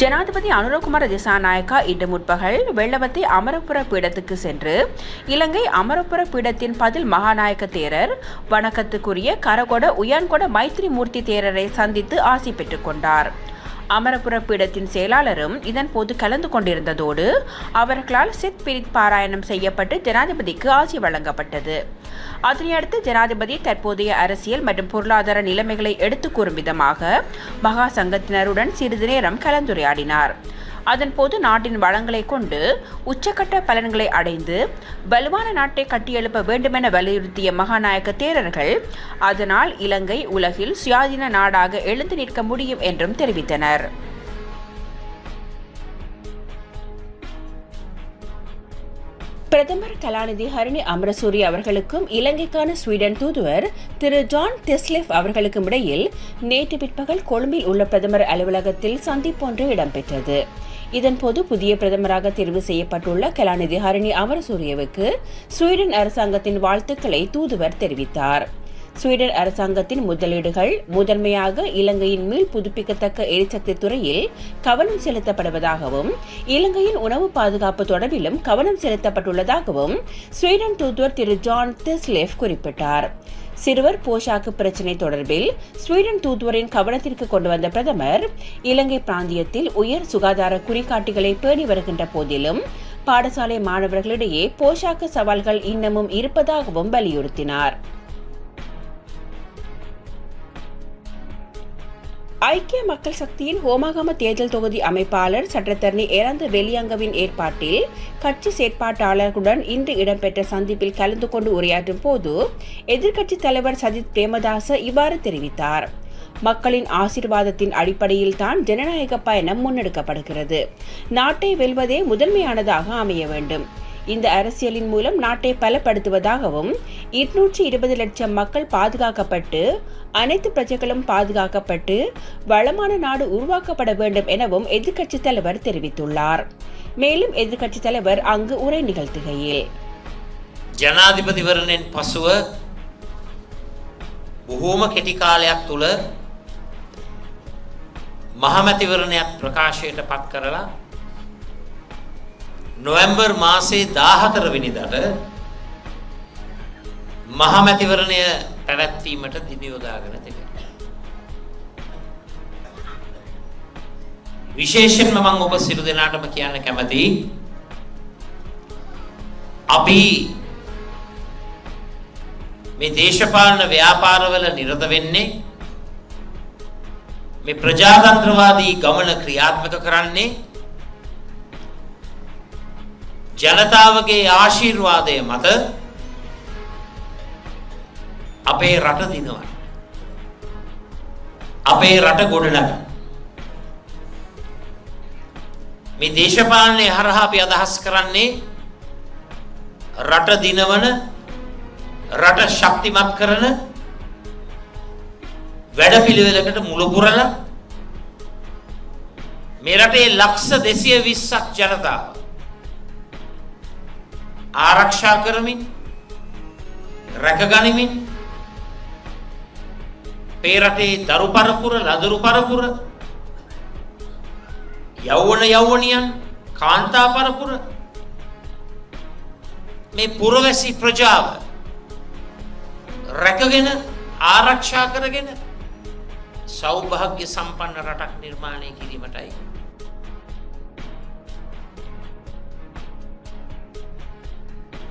ஜனாதிபதி அனுரகுமார திசாநாயக்கா இன்று முற்பகல் வெள்ளவத்தை அமரபுர பீடத்துக்கு சென்று இலங்கை அமரபுர பீடத்தின் பதில் மகாநாயக்க தேரர் வணக்கத்துக்குரிய கரகொட உயான்கொட மைத்ரி மூர்த்தி தேரரை சந்தித்து ஆசி பெற்றுக் கொண்டார். அமரபுர பீடத்தின் செயலாளரும் இதன் போது கலந்து கொண்டிருந்ததோடு அவர்களால் சித் பிரித் பாராயணம் செய்யப்பட்டு ஜனாதிபதிக்கு ஆசி வழங்கப்பட்டது. அதனையடுத்து ஜனாதிபதி தற்போதைய அரசியல் மற்றும் பொருளாதார நிலைமைகளை எடுத்து கூறும் விதமாக மகா சங்கத்தினருடன் சிறிது நேரம் கலந்துரையாடினார். அதன்போது நாட்டின் வளங்களை கொண்டு உச்சக்கட்ட பலன்களை அடைந்து வலுவான நாட்டை கட்டியெழுப்ப வேண்டுமென வலியுறுத்திய மகாநாயக்க தேரர்கள் அதனால் இலங்கை உலகில் சுயாதீன நாடாக எழுந்து நிற்க முடியும் என்றும் தெரிவித்தனர். பிரதமர் கலாநிதி ஹரிணி அமரசூரி அவர்களுக்கும் இலங்கைக்கான ஸ்வீடன் தூதுவர் திரு ஜான் தெஸ்லெஃப் அவர்களுக்கும் இடையில் நேற்று பிற்பகல் கொழும்பில் உள்ள பிரதமர் அலுவலகத்தில் சந்திப்பொன்று இடம்பெற்றது. இதன்போது புதிய பிரதமராக தேர்வு செய்யப்பட்டுள்ள கலாநிதி ஹரிணி அமரசூரியவுக்கு ஸ்வீடன் அரசாங்கத்தின் வாழ்த்துக்களை தூதுவர் தெரிவித்தார். ஸ்வீடன் அரசாங்கத்தின் முதலீடுகள் முதன்மையாக இலங்கையின் மீள் புதுப்பிக்கத்தக்க எரிசக்தி துறையில் கவனம் செலுத்தப்படுவதாகவும் இலங்கையின் உணவு பாதுகாப்பு தொடர்பிலும் கவனம் செலுத்தப்பட்டுள்ளதாகவும் ஸ்வீடன் தூதுவர் திரு ஜான் திஸ்லேஃப் குறிப்பிட்டார். சிறுவர் போஷாக்கு பிரச்சினை தொடர்பில் ஸ்வீடன் தூதுவரின் கவனத்திற்கு கொண்டு வந்த பிரதமர் இலங்கை பிராந்தியத்தில் உயர் சுகாதார குறிகாட்டிகளை பேணி வருகின்ற போதிலும் பாடசாலை மாணவர்களிடையே போஷாக்கு சவால்கள் இன்னமும் இருப்பதாகவும் வலியுறுத்தினார். ஐக்கிய மக்கள் சக்தியின் ஹோமாகம தேர்தல் தொகுதி அமைப்பாளர் சட்டத்தரணி ஏராந்த வெளியங்கவின் ஏற்பாட்டில் கட்சி செயற்பாட்டாளர்களுடன் இன்று இடம்பெற்ற சந்திப்பில் கலந்து கொண்டு உரையாற்றும் போது எதிர்க்கட்சித் தலைவர் சஜித் பிரேமதாச இவ்வாறு தெரிவித்தார். மக்களின் ஆசீர்வாதத்தின் அடிப்படையில் தான் ஜனநாயக பயணம் முன்னெடுக்கப்படுகிறது. நாட்டை வெல்வதே முதன்மையானதாக அமைய வேண்டும். இந்த அரசியலின் மூலம் நாட்டை பலப்படுத்துவதாகவும் இருநூற்றி இருபது லட்சம் மக்கள் பாதுகாக்கப்பட்டு அனைத்து பிரஜைகளும் பாதுகாக்கப்பட்டு வளமான நாடு உருவாக்கப்பட வேண்டும் எனவும் எதிர்க்கட்சித் தலைவர் தெரிவித்துள்ளார் மேலும் எதிர்க்கட்சித் தலைவர் அங்கு உரை நிகழ்த்துகையில் ජනාධිපතිවරණයෙන් පසුව බොහෝම කෙටි කාලයක් තුළ මහමැතිවරණයක් ප්‍රකාශයට පත් කරලා නොවැම්බර් මාසේ දාහතර විනිදට මහමැතිවරණය පැවැත්වීමට දිනියෝදාගෙන තිබෙන. විශේෂෙන්ම මං ඔබ සිරු දෙනාටම කියන්න කැමති අපි මේ දේශපාලන ව්‍යාපාරවල නිරත වෙන්නේ මේ ප්‍රජාතන්ත්‍රවාදී ගමන ක්‍රියාත්මක කරන්නේ ජනතාවගේ ආශිර්වාදය මත අපේ රට දිනවන්න. අපේ රට ගොඩනගන්න. මේ දේශපාලනය හරහා අපි අදහස් කරන්නේ රට දිනවන රට ශක්තිමත් කරන වැඩපිළිවෙලකට මුල පුරලා මේ රටේ ලක්ෂ 220ක් ජනතාව ආරක්ෂා කරමින් රැකගනිමින් අපේ රටේ දරු පරපුර ලදරු පරපුර යෞවන යෞවනියන් කාන්තා පරපුර මේ පුරවැසි ප්‍රජාව රැකගෙන ආරක්ෂා කරගෙන සෞභාග්‍ය සම්පන්න රටක් නිර්මාණය කිරීමටයි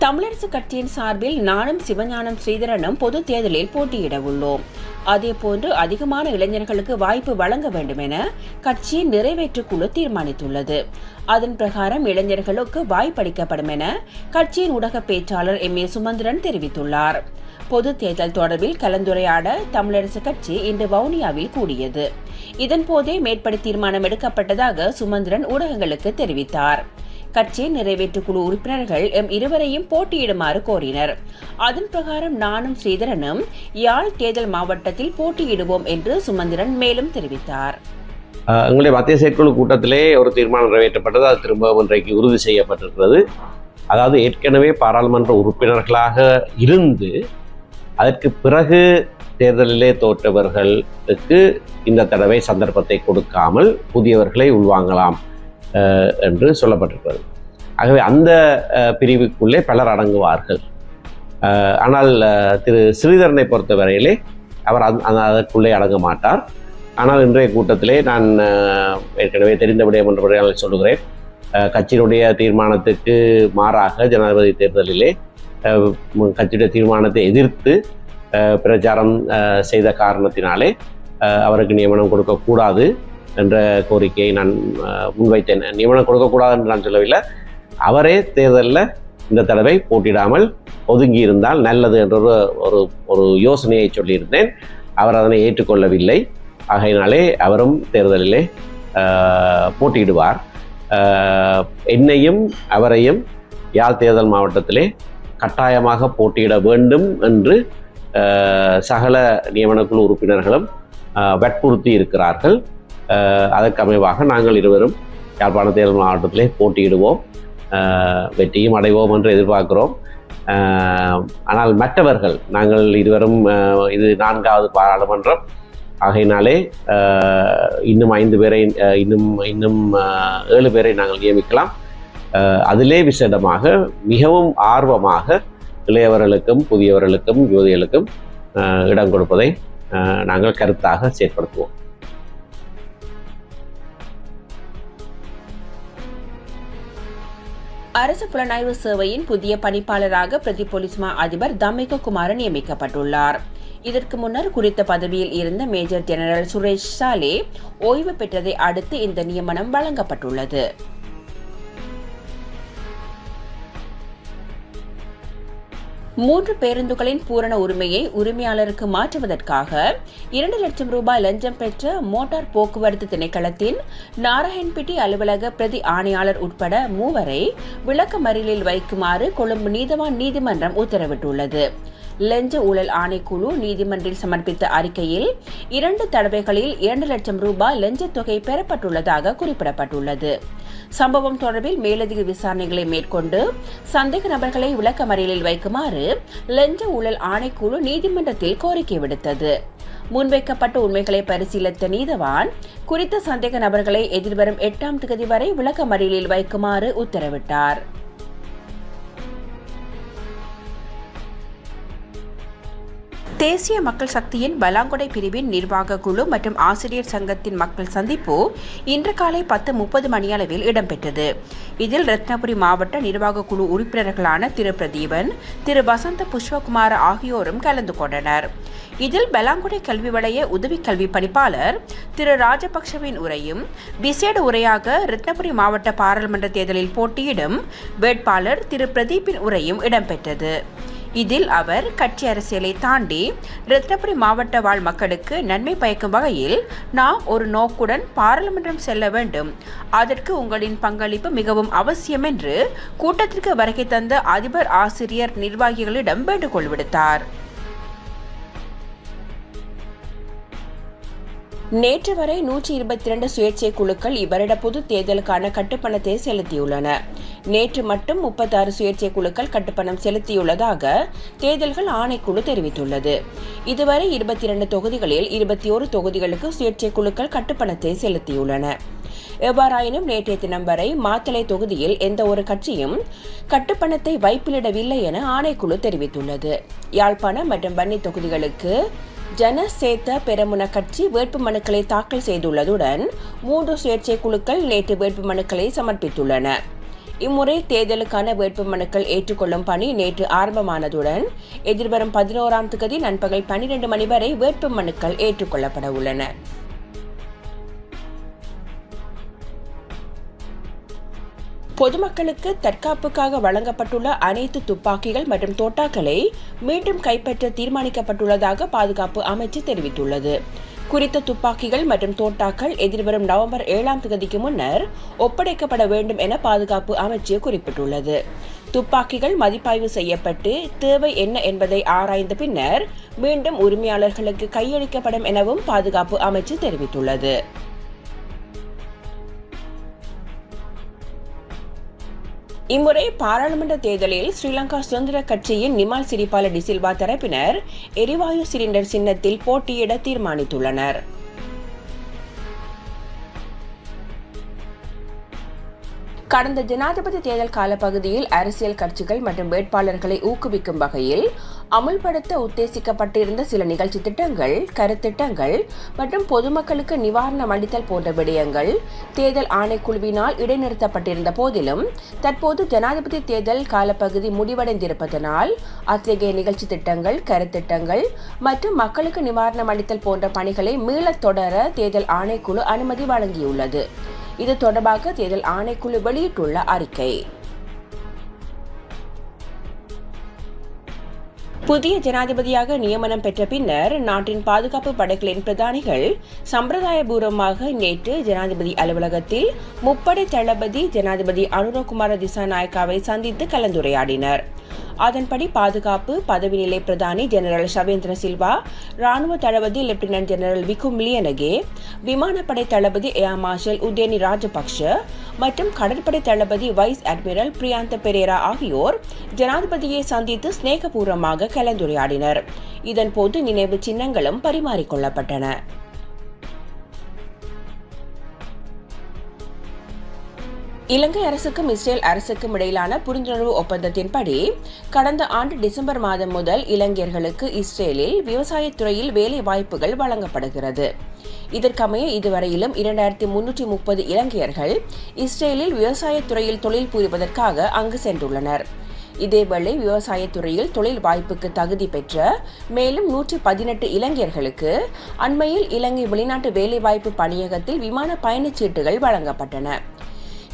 தமிழரசு கட்சியின் சார்பில் நானும் சிவஞானம் ஸ்ரீதரனும் பொது தேர்தலில் போட்டியிட உள்ளோம். அதேபோன்று அதிகமான இளைஞர்களுக்கு வாய்ப்பு வழங்க வேண்டும் என கட்சியின் நிறைவேற்று குழு தீர்மானித்துள்ளது. அதன் பிரகாரம் இளைஞர்களுக்கு வாய்ப்பளிக்கப்படும் என கட்சியின் ஊடக பேச்சாளர் எம் ஏ சுமந்திரன் தெரிவித்துள்ளார். பொது தேர்தல் தொடர்பில் கலந்துரையாட தமிழரசு கட்சி இன்று வவுனியாவில் கூடியது. இதன்போதே மேற்படி தீர்மானம் எடுக்கப்பட்டதாக சுமந்திரன் ஊடகங்களுக்கு தெரிவித்தார். கட்சியின் நிறைவேற்று குழு உறுப்பினர்கள் எம் இருவரையும் போட்டியிடுமாறு கோரினர். அதன் பிரகாரம் நானும் ஸ்ரீதரனும் யாழ் தேர்தல் மாவட்டத்தில் போட்டியிடுவோம் என்று சுமந்திரன் மேலும் தெரிவித்தார். எங்களுடைய மத்திய செயற்குழு கூட்டத்திலே ஒரு தீர்மானம் நிறைவேற்றப்பட்டது. அது திரும்பவும் இன்றைக்கு உறுதி செய்யப்பட்டிருக்கிறது. அதாவது ஏற்கனவே பாராளுமன்ற உறுப்பினர்களாக இருந்து அதற்கு பிறகு தேர்தலிலே தோற்றவர்களுக்கு இந்த தடவை சந்தர்ப்பத்தை கொடுக்காமல் புதியவர்களை உள்வாங்கலாம். என்று சொல்லப்பட்டிருக்கிறது. ஆகவே அந்த பிரிவுக்குள்ளே பலர் அடங்குவார்கள். ஆனால் திரு ஸ்ரீதரனை பொறுத்தவரையிலே அவர் அந் அந்த- அதற்குள்ளே அடங்க மாட்டார். ஆனால் இன்றைய கூட்டத்திலே நான் ஏற்கனவே தெரிந்த விடயம் என்ற முறையால் சொல்லுகிறேன். கட்சியினுடைய தீர்மானத்துக்கு மாறாக ஜனாதிபதி தேர்தலிலே கட்சியுடைய தீர்மானத்தை எதிர்த்து பிரச்சாரம் செய்த காரணத்தினாலே அவருக்கு நியமனம் கொடுக்கக்கூடாது. என்ற கோரிக்கையை நான் முன்வைத்தேன். நியமனம் கொடுக்கக்கூடாது என்று நான் சொல்லவில்லை. அவரே தேர்தலில் இந்த தடவை போட்டிடாமல் ஒதுங்கி இருந்தால் நல்லது என்ற ஒரு ஒரு யோசனையை சொல்லியிருந்தேன். அவர் அதனை ஏற்றுக்கொள்ளவில்லை. ஆகையினாலே அவரும் தேர்தலிலே போட்டியிடுவார். என்னையும் அவரையும் யாழ் தேர்தல் மாவட்டத்திலே கட்டாயமாக போட்டியிட வேண்டும் என்று சகல நியமனக்குழு உறுப்பினர்களும் வற்புறுத்தி இருக்கிறார்கள். அதற்கு அமைவாக நாங்கள் இருவரும் யாழ்ப்பாண தேர்தல் மாவட்டத்திலே போட்டியிடுவோம். வெற்றியும் அடைவோம் என்று எதிர்பார்க்கிறோம். ஆனால் மற்றவர்கள் நாங்கள் இருவரும் இது நான்காவது பாராளுமன்றம். ஆகையினாலே இன்னும் ஐந்து பேரை இன்னும் இன்னும் ஏழு பேரை நாங்கள் நியமிக்கலாம். அதிலே விசேடமாக மிகவும் ஆர்வமாக இளையவர்களுக்கும் புதியவர்களுக்கும் யுவதிகளுக்கும் இடம் கொடுப்பதை நாங்கள் கருத்தாக செயற்படுத்துவோம். அரசு புலனாய்வு சேவையின் புதிய பணிப்பாளராக பிரதி போலீஸ் மா அதிபர் தமிக குமாரன் நியமிக்கப்பட்டுள்ளார். இதற்கு முன்னர் குறித்த பதவியில் இருந்த மேஜர் ஜெனரல் சுரேஷ் சாலே ஓய்வு பெற்றதை அடுத்து இந்த நியமனம் வழங்கப்பட்டுள்ளது. மூன்று பேருந்துகளின் பூரண உரிமையை உரிமையாளருக்கு மாற்றுவதற்காக இரண்டு லட்சம் ரூபாய் லஞ்சம் பெற்ற மோட்டார் போக்குவரத்து திணைக்களத்தின் நாராயண்பிட்டி அலுவலக பிரதி ஆணையாளர் உட்பட மூவரை விளக்கமறியலில் வைக்குமாறு கொழும்பு நீதவான் நீதிமன்றம் உத்தரவிட்டுள்ளது. லஞ்ச ஊழல் ஆணைக்குழு நீதிமன்றில் சமர்ப்பித்த அறிக்கையில் இரண்டு தடவைகளில் இரண்டு லட்சம் ரூபாய் லஞ்சத் தொகை பெறப்பட்டுள்ளதாக குறிப்பிடப்பட்டுள்ளது. சம்பவம் தொடர்பில் மேலதிக விசாரணைகளை மேற்கொண்டு சந்தேக நபர்களை விளக்கமறியலில் வைக்குமாறு லஞ்ச ஊழல் ஆணைக்குழு நீதிமன்றத்தில் கோரிக்கை விடுத்தது. முன்வைக்கப்பட்ட உண்மைகளை பரிசீலித்த நீதவான் குறித்த சந்தேக நபர்களை எதிர்வரும் எட்டாம் தேதி வரை விளக்கமறியலில் வைக்குமாறு உத்தரவிட்டார். தேசிய மக்கள் சக்தியின் பலாங்கொடை பிரிவின் நிர்வாக குழு மற்றும் ஆசிரியர் சங்கத்தின் மக்கள் சந்திப்பு இன்று காலை பத்து முப்பது மணியளவில் இடம்பெற்றது. இதில் ரத்னபுரி மாவட்ட நிர்வாக குழு உறுப்பினர்களான திரு. பிரதீபன் திரு. வசந்த புஷ்பகுமார் ஆகியோரும் கலந்து கொண்டனர். இதில் பலாங்குடை கல்வி வளைய உதவி கல்வி பணிப்பாளர் திரு. ராஜபக்ஷவின் உரையும் விசேட உரையாக ரத்னபுரி மாவட்ட பாராளுமன்ற தேர்தலில் போட்டியிடும் வேட்பாளர் திரு. பிரதீப்பின் உரையும் இடம்பெற்றது. இதில் அவர் கட்சி அரசியலை தாண்டி ரத்னபுரி மாவட்ட வாழ் மக்களுக்கு நன்மை பயக்கும் வகையில் நாம் ஒரு நோக்குடன் பாராளுமன்றம் செல்ல வேண்டும். அதற்கு உங்களின் பங்களிப்பு மிகவும் அவசியம் என்று கூட்டத்திற்கு வருகை தந்த அதிபர் ஆசிரியர் நிர்வாகிகளிடம் வேண்டுகோள் விடுத்தார். நேற்று வரை நூற்றி இருபத்தி இரண்டு சுயேட்சை குழுக்கள் இவ்வருட பொது தேர்தலுக்கான கட்டுப்பணத்தை செலுத்தியுள்ளன. நேற்று மட்டும் முப்பத்தாறு சுயேட்சை குழுக்கள் கட்டுப்பணம் செலுத்தியுள்ளதாக தேர்தல்கள் ஆணைக்குழு தெரிவித்துள்ளது. இதுவரை இருபத்தி இரண்டு தொகுதிகளில் இருபத்தி ஒரு தொகுதிகளுக்கு சுயேட்சை குழுக்கள் கட்டுப்பணத்தை செலுத்தியுள்ளன. எவ்வாறாயினும் நேற்றைய தினம் வரை மாத்தளை தொகுதியில் எந்த ஒரு கட்சியும் கட்டுப்பணத்தை வைப்பிலிடவில்லை என ஆணைக்குழு தெரிவித்துள்ளது. யாழ்ப்பாணம் மற்றும் வன்னி தொகுதிகளுக்கு ஜனசேத்த பெரமுன கட்சி வேட்பு மனுக்களை தாக்கல் செய்துள்ளதுடன் மூன்று சுயேட்சை குழுக்கள் நேற்று வேட்பு மனுக்களை சமர்ப்பித்துள்ளன. இம்முறை தேர்தலுக்கான வேட்பு மனுக்கள் ஏற்றுக்கொள்ளும் பணி நேற்று ஆரம்பமானதுடன் எதிர்வரும் பதினோராம் தேதி நண்பகல் பன்னிரண்டு மணி வரை வேட்பு மனுக்கள் ஏற்றுக்கொள்ளப்பட உள்ளன. பொதுமக்களுக்கு தற்காப்புக்காக வழங்கப்பட்டுள்ள அனைத்து துப்பாக்கிகள் மற்றும் தோட்டாக்களை மீண்டும் கைப்பற்ற தீர்மானிக்கப்பட்டுள்ளதாக பாதுகாப்பு அமைச்சு தெரிவித்துள்ளது. குறித்த துப்பாக்கிகள் மற்றும் தோட்டாக்கள் எதிர்வரும் நவம்பர் ஏழாம் தேதிக்கு முன்னர் ஒப்படைக்கப்பட வேண்டும் என பாதுகாப்பு அமைச்சு குறிப்பிட்டுள்ளது. துப்பாக்கிகள் மதிப்பாய்வு செய்யப்பட்டு தேவை என்ன என்பதை ஆராய்ந்த பின்னர் மீண்டும் உரிமையாளர்களுக்கு கையளிக்கப்படும் எனவும் பாதுகாப்பு அமைச்சு தெரிவித்துள்ளது. இம்முறை பாராளுமன்ற தேர்தலில் ஸ்ரீலங்கா சுதந்திர கட்சியின் நிமால் சிரிபால டிசில்வா தரப்பினர் எரிவாயு சிலிண்டர் சின்னத்தில் போட்டியிட தீர்மானித்துள்ளனர். கடந்த ஜனாதிபதி தேர்தல் காலப்பகுதியில் அரசியல் கட்சிகள் மற்றும் வேட்பாளர்களை ஊக்குவிக்கும் வகையில் அமுல்படுத்த உத்தேசிக்கப்பட்டிருந்த சில நிகழ்ச்சி திட்டங்கள் கருத்திட்டங்கள் மற்றும் பொதுமக்களுக்கு நிவாரணம் அளித்தல் போன்ற விடயங்கள் தேர்தல் ஆணைக்குழுவினால் இடைநிறுத்தப்பட்டிருந்த போதிலும் தற்போது ஜனாதிபதி தேர்தல் காலப்பகுதி முடிவடைந்திருப்பதனால் அத்தகைய நிகழ்ச்சி திட்டங்கள் கருத்திட்டங்கள் மற்றும் மக்களுக்கு நிவாரணம் அளித்தல் போன்ற பணிகளை மீளத் தொடர தேர்தல் ஆணைக்குழு அனுமதி வழங்கியுள்ளது. இது தொடர்பாக தேர்தல் ஆணைக்குழு வெளியிட்டுள்ள அறிக்கை. புதிய ஜனாதிபதியாக நியமனம் பெற்ற பின்னர் நாட்டின் பாதுகாப்பு படைகளின் பிரதானிகள் சம்பிரதாயபூர்வமாக நேற்று ஜனாதிபதி அலுவலகத்தில் முப்படை தளபதி ஜனாதிபதி அனுரகுமார திசாநாயக்காவை சந்தித்து கலந்துரையாடினர். அதன்படி பாதுகாப்பு பதவி நிலை பிரதானி ஜெனரல் ஷவேந்திர சில்வா ராணுவ தளபதி லெப்டினன்ட் ஜெனரல் விக்கும் லியனகே விமானப்படை தளபதி ஏர் மார்ஷல் உதயனி ராஜபக்ஷ மற்றும் கடற்படை தளபதி வைஸ் அட்மிரல் பிரியாந்த பெரேரா ஆகியோர் ஜனாதிபதியை சந்தித்து சிநேகபூர்வமாக கலந்துரையாடினர். இதன்போது நினைவு சின்னங்களும் பரிமாறிக்கொள்ளப்பட்டன இலங்கை அரசுக்கும் இஸ்ரேல் அரசுக்கும் இடையிலான புரிந்துணர்வு ஒப்பந்தத்தின்படி கடந்த ஆண்டு டிசம்பர் மாதம் முதல் இலங்கையர்களுக்கு இஸ்ரேலில் விவசாயத்துறையில் வேலை வாய்ப்புகள் வழங்கப்படுகிறது. இதற்கமைய இதுவரையிலும் இரண்டாயிரத்தி முன்னூற்றி முப்பது இலங்கையர்கள் இஸ்ரேலில் விவசாயத்துறையில் தொழில் புரிவதற்காக அங்கு சென்றுள்ளனர். இதேவேளை விவசாயத்துறையில் தொழில் வாய்ப்புக்கு தகுதி பெற்ற மேலும் நூற்றி பதினெட்டு இளைஞர்களுக்கு அண்மையில் இலங்கை வெளிநாட்டு வேலைவாய்ப்பு பணியகத்தில் விமான பயணச்சீட்டுகள் வழங்கப்பட்டன.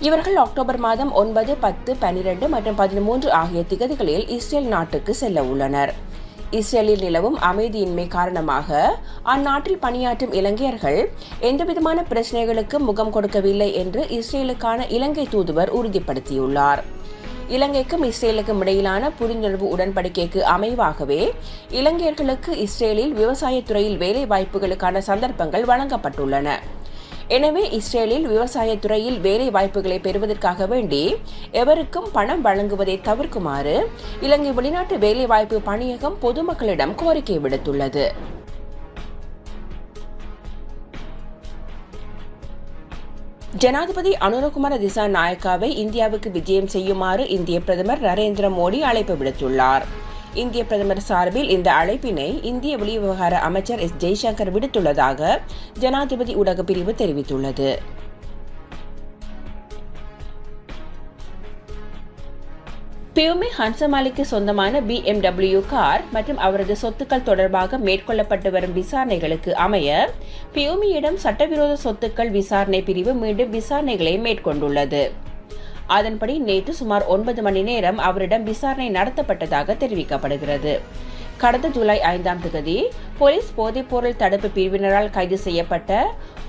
இவர்கள் அக்டோபர் மாதம் ஒன்பது பத்து பனிரெண்டு மற்றும் பதிமூன்று ஆகிய திகதிகளில் இஸ்ரேல் நாட்டுக்கு செல்ல உள்ளனர். இஸ்ரேலில் நிலவும் அமைதியின்மை காரணமாக அந்நாட்டில் பணியாற்றும் இலங்கையர்கள் எந்தவிதமான பிரச்சனைகளுக்கும் முகம் கொடுக்கவில்லை என்று இஸ்ரேலுக்கான இலங்கை தூதுவர் உறுதிப்படுத்தியுள்ளார். இலங்கைக்கும் இஸ்ரேலுக்கும் இடையிலான புரிந்துணர்வு உடன்படிக்கைக்கு அமைவாகவே இலங்கையர்களுக்கு இஸ்ரேலில் விவசாயத்துறையில் வேலை வாய்ப்புகளுக்கான சந்தர்ப்பங்கள் வழங்கப்பட்டுள்ளன. எனவே இஸ்ரேலில் விவசாயத்துறையில் வேலை வாய்ப்புகளை பெறுவதற்காக வேண்டி எவருக்கும் பணம் வழங்குவதை தவிர்க்குமாறு இலங்கை வெளிநாட்டு வேலைவாய்ப்பு பணியகம் பொதுமக்களிடம் கோரிக்கை விடுத்துள்ளது. ஜனாதிபதி அனுரகுமார திசா நாயக்காவை இந்தியாவுக்கு விஜயம் செய்யுமாறு இந்திய பிரதமர் நரேந்திர மோடி அழைப்பு விடுத்துள்ளார். இந்திய பிரதமர் சார்பில் இந்த அழைப்பினை இந்திய வெளிவிவகார அமைச்சர் எஸ் ஜெய்சங்கர் விடுத்துள்ளதாக ஜனாதிபதி ஊடக பிரிவு தெரிவித்துள்ளது. பியூமி ஹன்சமாலிக்கு சொந்தமான பிஎம்டபிள்யூ கார் மற்றும் அவரது சொத்துக்கள் தொடர்பாக மேற்கொள்ளப்பட்டு வரும் விசாரணைகளுக்கு அமைய பியூமியிடம் சட்டவிரோத சொத்துக்கள் விசாரணை பிரிவு மீண்டும் விசாரணைகளை மேற்கொண்டுள்ளது. அதன்படி நேற்று சுமார் ஒன்பது மணி நேரம் அவரிடம் விசாரணை நடத்தப்பட்டதாக தெரிவிக்கப்படுகிறது. கடந்த ஜூலை ஐந்தாம் தேதி போலீஸ் போதைப்பொருள் தடுப்பு பிரிவினரால் கைது செய்யப்பட்ட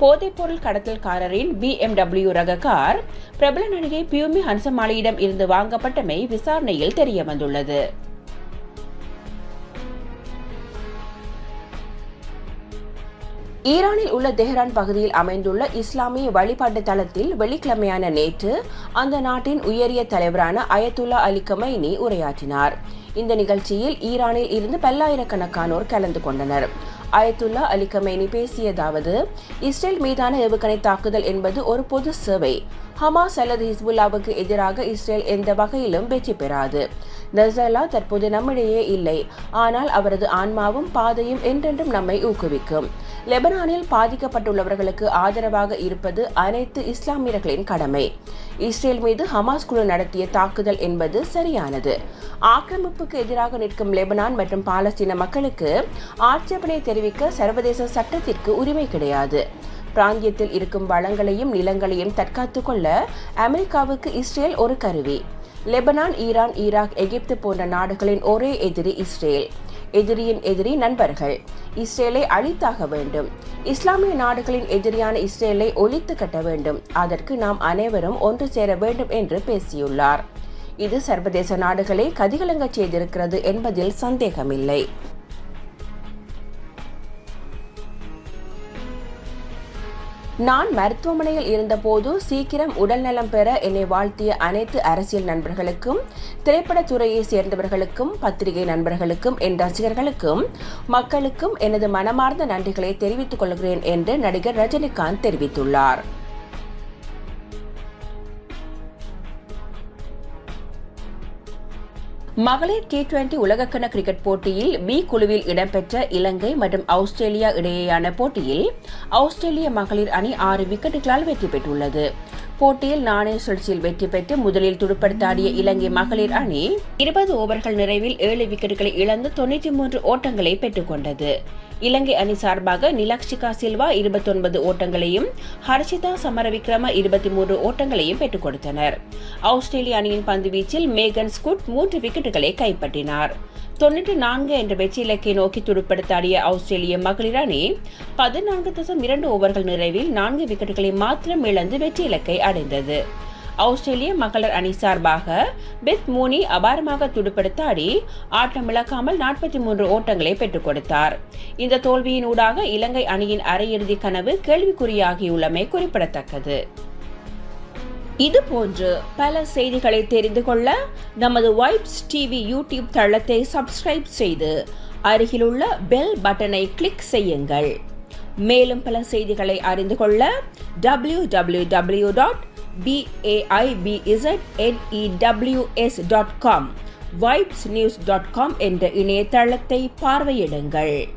போதைப்பொருள் கடத்தல்காரரின் பிஎம்டபிள்யூ ரக கார் பிரபல நடிகை பியூமி ஹன்சமாலியிடம் இருந்து வாங்கப்பட்டமை விசாரணையில் தெரியவந்துள்ளது. ஈரானில் உள்ள தெஹ்ரான் பகுதியில் அமைந்துள்ள இஸ்லாமிய வழிபாட்டு தளத்தில் வெள்ளிக்கிழமையான நேற்று அந்த நாட்டின் உயரிய தலைவரான அயத்துல்லா அலி கமைனி உரையாற்றினார். இந்த நிகழ்ச்சியில் ஈரானில் இருந்து பல்லாயிரக்கணக்கானோர் கலந்து கொண்டனர். அயத்துல்லா அலி கமைனி பேசியதாவது இஸ்ரேல் மீதான ஏவுகணை தாக்குதல் என்பது ஒரு பொது சேவை. ஹமாஸ் அல்லது ஹிஸ்புல்லாவுக்கு எதிராக இஸ்ரேல் எந்த வகையிலும் வெற்றி பெறாது. நசல்லா தற்போது நம்மிடையே இல்லை. ஆனால் அவரது ஆன்மாவும் பாதையும் என்றென்றும் நம்மை ஊக்குவிக்கும். லெபனானில் பாதிக்கப்பட்டுள்ளவர்களுக்கு ஆதரவாக இருப்பது அனைத்து இஸ்லாமியர்களின் கடமை. இஸ்ரேல் மீது ஹமாஸ் குழு நடத்திய தாக்குதல் என்பது சரியானது. ஆக்கிரமிப்புக்கு எதிராக நிற்கும் லெபனான் மற்றும் பாலஸ்தீன மக்களுக்கு ஆட்சேபனை தெரிவிக்க சர்வதேச சட்டத்திற்கு உரிமை கிடையாது. பிராந்தியத்தில் இருக்கும் வளங்களையும் நிலங்களையும் தற்காத்துக்கொள்ள அமெரிக்காவுக்கு இஸ்ரேல் ஒரு கருவி. லெபனான் ஈரான் ஈராக் எகிப்து போன்ற நாடுகளின் ஒரே எதிரி இஸ்ரேல். எதிரியின் எதிரி நண்பர்கள். இஸ்ரேலை அழித்தாக வேண்டும். இஸ்லாமிய நாடுகளின் எதிரியான இஸ்ரேலை ஒழித்து கட்ட வேண்டும். அதற்கு நாம் அனைவரும் ஒன்று சேர வேண்டும் என்று பேசியுள்ளார். இது சர்வதேச நாடுகளை கதிகலங்கச் செய்திருக்கிறது என்பதில் சந்தேகமில்லை. நான் மருத்துவமனையில் இருந்தபோது சீக்கிரம் உடல்நலம் பெற என்னை வாழ்த்திய அனைத்து அரசியல் நண்பர்களுக்கும் திரைப்பட துறையை சேர்ந்தவர்களுக்கும் பத்திரிகை நண்பர்களுக்கும் என் ரசிகர்களுக்கும் மக்களுக்கும் எனது மனமார்ந்த நன்றிகளை தெரிவித்துக் கொள்கிறேன் என்று நடிகர் ரஜினிகாந்த் தெரிவித்துள்ளார். மகளிர் டி டுவெண்டி உலகக்கண கிரிக்கெட் போட்டியில் பி குழுவில் இடம்பெற்ற இலங்கை மற்றும் ஆஸ்திரேலியா இடையேயான போட்டியில் ஆஸ்திரேலிய மகளிர் அணி ஆறு விக்கெட்டுகளால் வெற்றி பெற்றுள்ளது. போட்டியில் நாணய சுழற்சியில் வெற்றி பெற்று முதலில் துடுப்படுத்தாடிய இலங்கை மகளிர் அணி இருபது ஓவர்கள் நிறைவில் ஏழு விக்கெட்டுகளை இழந்து தொன்னூற்றி மூன்று ஓட்டங்களை பெற்றுக்கொண்டது. இலங்கை அணி சார்பாக நிலாக்ஷிகா சில்வா இருபத்தொன்பது ஓட்டங்களையும் ஹர்ஷிதா சமரவிக்ரம இருபத்தி மூன்று ஓட்டங்களையும் பெற்றுக் கொடுத்தனர். ஆஸ்திரேலிய அணியின் பந்துவீச்சில் மேகன் ஸ்குட் மூன்று விக்கெட்டுகளை கைப்பற்றினார். தொன்னூற்றி நான்கு என்ற வெற்றி இலக்கை நோக்கி துடுப்படுத்தாடிய ஆஸ்திரேலிய மகளிர் அணி பதினான்கு தசம் இரண்டு ஓவர்கள் நிறைவில் நான்கு விக்கெட்டுகளை மாத்திரம் இழந்து வெற்றி இலக்கை அடைந்தது. ஆஸ்திரேலிய மகளிர் அணி சார்பாக பெத் மூனி அபாரமாக துடுப்படுத்தாடி ஆட்டம் இழக்காமல் நாற்பத்தி மூன்று ஓட்டங்களை பெற்றுக் கொடுத்தார். இந்த தோல்வியின் ஊடாக இலங்கை அணியின் அரையிறுதி கனவு கேள்விக்குறியாகியுள்ளமை குறிப்பிடத்தக்கது. இது போன்று பல செய்திகளை தெரிந்து கொள்ள நமது வைப்ஸ் டிவி யூடியூப் தளத்தை சப்ஸ்கிரைப் செய்து அருகிலுள்ள பெல் பட்டனை கிளிக் செய்யுங்கள். மேலும் பல செய்திகளை அறிந்து கொள்ள W W W dot PAIPZNEWS dot com vibes news dot com என்ற இணையதளத்தை பார்வையிடுங்கள்.